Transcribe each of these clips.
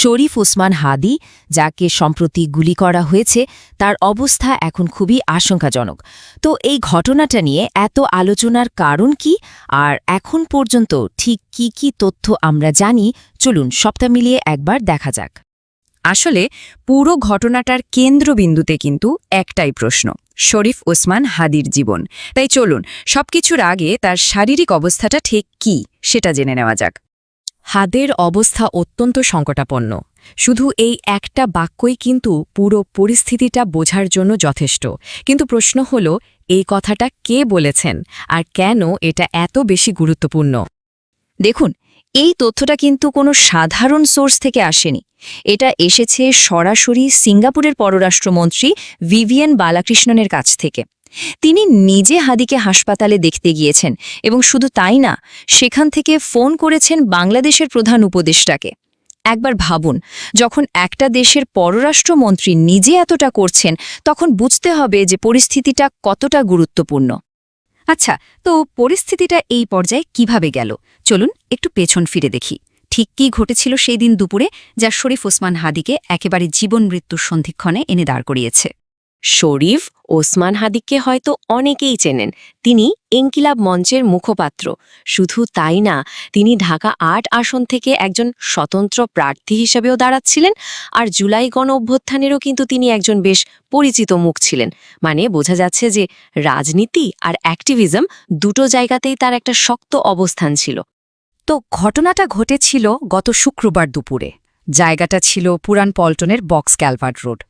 শরীফ ওসমান হাদি, যাকে সম্প্রতি গুলি করা হয়েছে, তার অবস্থা এখন খুবই আশঙ্কাজনক। তো এই ঘটনাটা নিয়ে এত আলোচনার কারণ কি? আর এখন পর্যন্ত ঠিক কি কি তথ্য আমরা জানি? চলুন সবটা মিলিয়ে একবার দেখা যাক। আসলে পুরো ঘটনাটার কেন্দ্রবিন্দুতে কিন্তু একটাই প্রশ্ন, শরীফ ওসমান হাদির জীবন। তাই চলুন সবকিছুর আগে তার শারীরিক অবস্থাটা ঠিক কি, সেটা জেনে নেওয়া যাক। হাদের অবস্থা অত্যন্ত সংকটাপন্ন। শুধু এই একটা বাক্যই কিন্তু পুরো পরিস্থিতিটা বোঝার জন্য যথেষ্ট। কিন্তু প্রশ্ন হল, এই কথাটা কে বলেছেন? আর কেন এটা এত বেশি গুরুত্বপূর্ণ? দেখুন, এই তথ্যটা কিন্তু কোনো সাধারণ সোর্স থেকে আসেনি। এটা এসেছে সরাসরি সিঙ্গাপুরের পররাষ্ট্রমন্ত্রী ভিভিয়ান বালাকৃষ্ণনের কাছ থেকে। তিনি নিজে হাদিকে হাসপাতালে দেখতে গিয়েছেন এবং শুধু তাই না, সেখান থেকে ফোন করেছেন বাংলাদেশের প্রধান উপদেষ্টাকে। একবার ভাবুন, যখন একটা দেশের পররাষ্ট্রমন্ত্রী নিজে এতটা করছেন, তখন বুঝতে হবে যে পরিস্থিতিটা কতটা গুরুত্বপূর্ণ। আচ্ছা তো পরিস্থিতিটা এই পর্যায়ে কীভাবে গেল? চলুন একটু পেছন ফিরে দেখি। ঠিক কী ঘটেছিল সেই দিন দুপুরে, যা শরীফ ওসমান হাদিকে একেবারে জীবন মৃত্যুর সন্ধিক্ষণে এনে দাঁড় করিয়েছে? শরীফ ওসমান হাদিককে হয়তো অনেকেই চেনেন। তিনি ইনকিলাব মঞ্চের মুখপাত্র। শুধু তাই না, তিনি ঢাকা আট আসন থেকে একজন স্বতন্ত্র প্রার্থী হিসেবেও দাঁড়াচ্ছিলেন আর জুলাই গণ অভ্যুত্থানেরও কিন্তু তিনি একজন বেশ পরিচিত মুখ ছিলেন। মানে বোঝা যাচ্ছে যে রাজনীতি আর অ্যাক্টিভিজম দুটো জায়গাতেই তার একটা শক্ত অবস্থান ছিল। তো ঘটনাটা ঘটেছিল গত শুক্রবার দুপুরে। জায়গাটা ছিল পুরান পল্টনের বক্স ক্যালভার্ট রোড।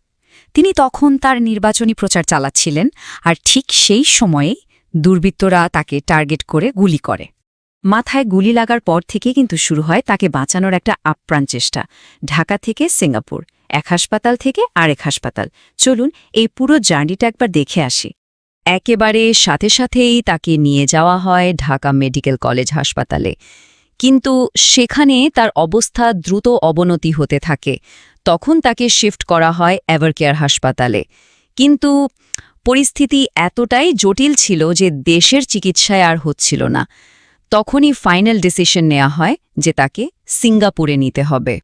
তিনি তখন তার নির্বাচনী প্রচার চালাচ্ছিলেন আর ঠিক সেই সময়ে দুর্বৃত্তরা তাকে টার্গেট করে গুলি করে। মাথায় গুলি লাগার পর থেকে কিন্তু শুরু হয় তাকে বাঁচানোর একটা আপ্রাণ চেষ্টা। ঢাকা থেকে সিঙ্গাপুর, এক হাসপাতাল থেকে আরেক হাসপাতাল। চলুন এই পুরো জার্নিটা একবার দেখে আসি। একেবারে সাথে সাথেই তাকে নিয়ে যাওয়া হয় ঢাকা মেডিকেল কলেজ হাসপাতালে। কিন্তু সেখানে তার অবস্থা দ্রুত অবনতি হতে থাকে। তখন তাকে শিফট করা হয় এভারকেয়ার হাসপাতালে। কিন্তু পরিস্থিতি এতটাই জটিল ছিল যে দেশের চিকিৎসায় আর হচ্ছিল না। তখনই ফাইনাল ডিসিশন নেওয়া হয় যে তাকে সিঙ্গাপুরে নিতে হবে।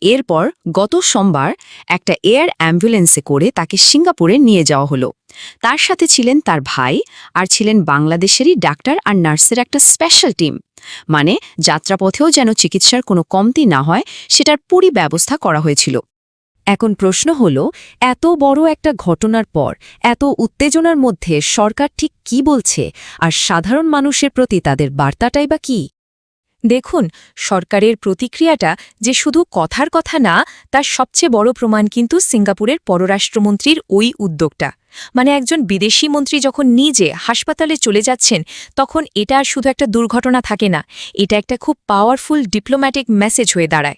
এরপর গত সোমবার একটা এয়ার অ্যাম্বুলেন্সে করে তাকে সিঙ্গাপুরে নিয়ে যাওয়া হলো। তার সাথে ছিলেন তার ভাই আর ছিলেন বাংলাদেশেরই ডাক্তার আর নার্সের একটা স্পেশাল টিম। মানে যাত্রাপথেও যেন চিকিৎসার কোনো কমতি না হয়, সেটার পুরি ব্যবস্থা করা হয়েছিল। এখন প্রশ্ন হল, এত বড় একটা ঘটনার পর, এত উত্তেজনার মধ্যে সরকার ঠিক কি বলছে? আর সাধারণ মানুষের প্রতি তাদের বার্তাটাই বা কি? দেখুন, সরকারের প্রতিক্রিয়াটা যে শুধু কথার কথা না, তার সবচেয়ে বড় প্রমাণ কিন্তু সিঙ্গাপুরের পররাষ্ট্রমন্ত্রীর ওই উদ্যোগটা। মানে একজন বিদেশি মন্ত্রী যখন নিজে হাসপাতালে চলে যাচ্ছেন, তখন এটা আর শুধু একটা দুর্ঘটনা থাকে না, এটা একটা খুব পাওয়ারফুল ডিপ্লোম্যাটিক মেসেজ হয়ে দাঁড়ায়।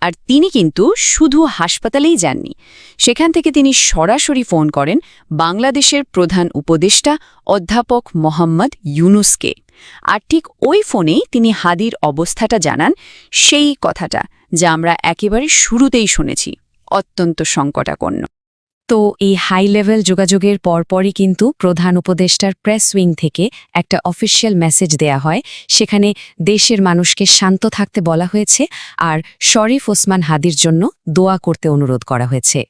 আর তিনি কিন্তু শুধু হাসপাতালেই যাননি, সেখান থেকে তিনি সরাসরি ফোন করেন বাংলাদেশের প্রধান উপদেষ্টা অধ্যাপক মোহাম্মদ ইউনুসকে। আর ঠিক ওই ফোনেই তিনি হাদির অবস্থাটা জানান, সেই কথাটা যা আমরা একেবারে শুরুতেই শুনেছি, অত্যন্ত সংকটাপন্ন। তো এই হাই লেভেল যোগাযোগের পরপরই কিন্তু প্রধান উপদেষ্টার প্রেস উইং থেকে একটা অফিসিয়াল মেসেজ দেয়া হয়। সেখানে দেশের মানুষকে শান্ত থাকতে বলা হয়েছে আর শরীফ ওসমান হাদির জন্য দোয়া করতে অনুরোধ করা হয়েছে।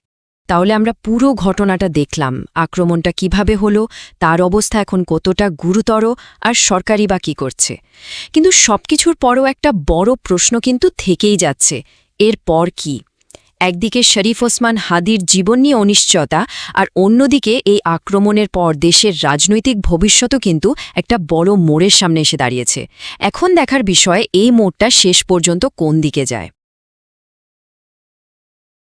তাহলে আমরা পুরো ঘটনাটা দেখলাম, আক্রমণটা কীভাবে হলো, তার অবস্থা এখন কতটা গুরুতর, আর সরকারি বা কী করছে। কিন্তু সবকিছুর পরও একটা বড় প্রশ্ন কিন্তু থেকেই যাচ্ছে, এর পর কি? একদিকে শরীফ ওসমান হাদির জীবন নিয়ে অনিশ্চয়তা, আর অন্যদিকে এই আক্রমণের পর দেশের রাজনৈতিক ভবিষ্যতও কিন্তু একটা বড় মোড়ের সামনে এসে দাঁড়িয়েছে। এখন দেখার বিষয় এই মোড়টা শেষ পর্যন্ত কোন দিকে যায়।